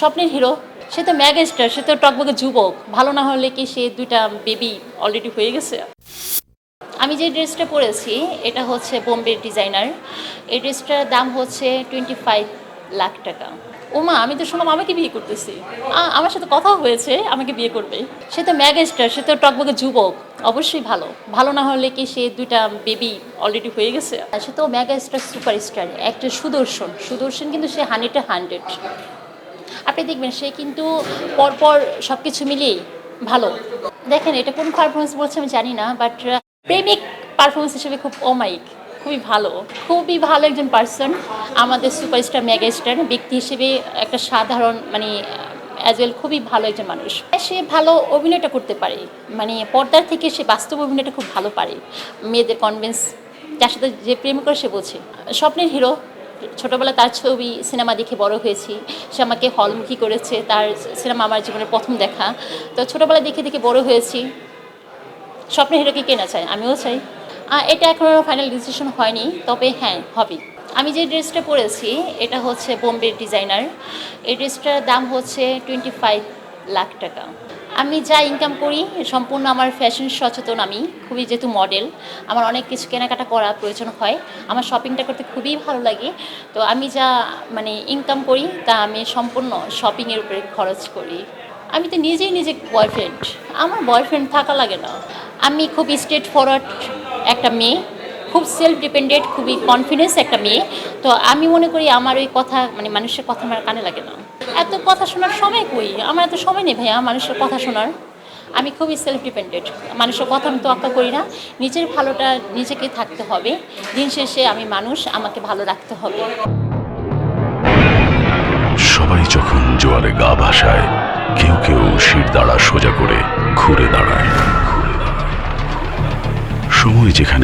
স্বপ্নের হিরো, সে তো ম্যাগেস্টার সে তো টকবকে যুবক। ভালো না হলে কি সে দুইটা বেবি অলরেডি হয়ে গেছে? আমি যে ড্রেসটা পরেছি, এটা হচ্ছে বোম্বের ডিজাইনার এই ড্রেসটার দাম হচ্ছে টোয়েন্টি ফাইভ লাখ টাকা। ওমা, আমি তো শুনলাম আমাকে বিয়ে করতেছি। আমার সাথে কথা হয়েছে, আমাকে বিয়ে করবে। সে তো ম্যাগেস্টার সে তো টকবকে যুবক, অবশ্যই ভালো। ভালো না হলে কি সে দুইটা বেবি অলরেডি হয়ে গেছে? সে তো ম্যাগাস্টার সুপারস্টার, একটা সুদর্শন। সুদর্শন কিন্তু সে হান্ড্রেডে হান্ড্রেড। আপনি দেখবেন সে কিন্তু পরপর সব কিছু মিলিয়েই ভালো। দেখেন, এটা কোন পারফরমেন্স বলছে আমি জানি না বাট প্রেমিক পারফরমেন্স হিসেবে খুব অমায়িক খুবই ভালো। খুবই ভালো একজন পার্সন আমাদের সুপারস্টার মেগাস্টার ব্যক্তি হিসেবে একটা সাধারণ মানে অ্যাজ ওয়েল খুবই ভালো একজন মানুষ। সে ভালো অভিনয়টা করতে পারে মানে পর্দার থেকে সে বাস্তব অভিনয়টা খুব ভালো পারে। মেয়েদের কনভিন্স যার সাথে যে প্রেম করে সে বোঝে স্বপ্নের হিরো ছোটোবেলায় তার ছবি সিনেমা দেখে বড় হয়েছি। সে আমাকে হলমুখী করেছে, তার সিনেমা আমার জীবনের প্রথম দেখা। তো ছোটোবেলায় দেখে দেখে বড় হয়েছি। স্বপ্নের হিরোকে কে না চায়? আমিও চাই। এটা এখনও ফাইনাল ডিসিশন হয়নি, তবে হ্যাঁ হবে। আমি যে ড্রেসটা পরেছি, এটা হচ্ছে বোম্বের ডিজাইনার এই ড্রেসটার দাম হচ্ছে টোয়েন্টি ফাইভ লাখ টাকা। আমি যা ইনকাম করি, সম্পূর্ণ আমার ফ্যাশন সচেতন আমি, খুবই যেহেতু মডেল আমার অনেক কিছু কেনাকাটা করা প্রয়োজন হয়, আমার শপিংটা করতে খুবই ভালো লাগে, তো আমি যা মানে ইনকাম করি, তা আমি সম্পূর্ণ শপিংয়ের উপরে খরচ করি। আমি তো নিজেই নিজে বয়ফ্রেন্ড আমার বয়ফ্রেন্ড থাকা লাগে না। আমি খুব স্ট্রেট ফরওয়ার্ড একটা মেয়ে খুব সেলফ ডিপেন্ডেন্ট খুবই কনফিডেন্স একটা মেয়ে। তো আমি মনে করি আমার ওই কথা মানে মানুষের কথা আমার কানে লাগে না। এত কথা শোনার সময় কই? আমার এত সময় নেই ভাইয়া মানুষের কথা শোনার। আমি খুবই সেলফ ডিপেন্ডেন্ট মানুষের কথা আমি তোয়াক্কা করি না। নিজের ভালোটা নিজেকে থাকতে হবে। দিন শেষে আমি মানুষ, আমাকে ভালো রাখতে হবে। সবাই যখন জোয়ারে গা ভাসায়, কেউ কেউ শির দাঁড়া সোজা করে ঘুরে দাঁড়ায়। সময় যেখানে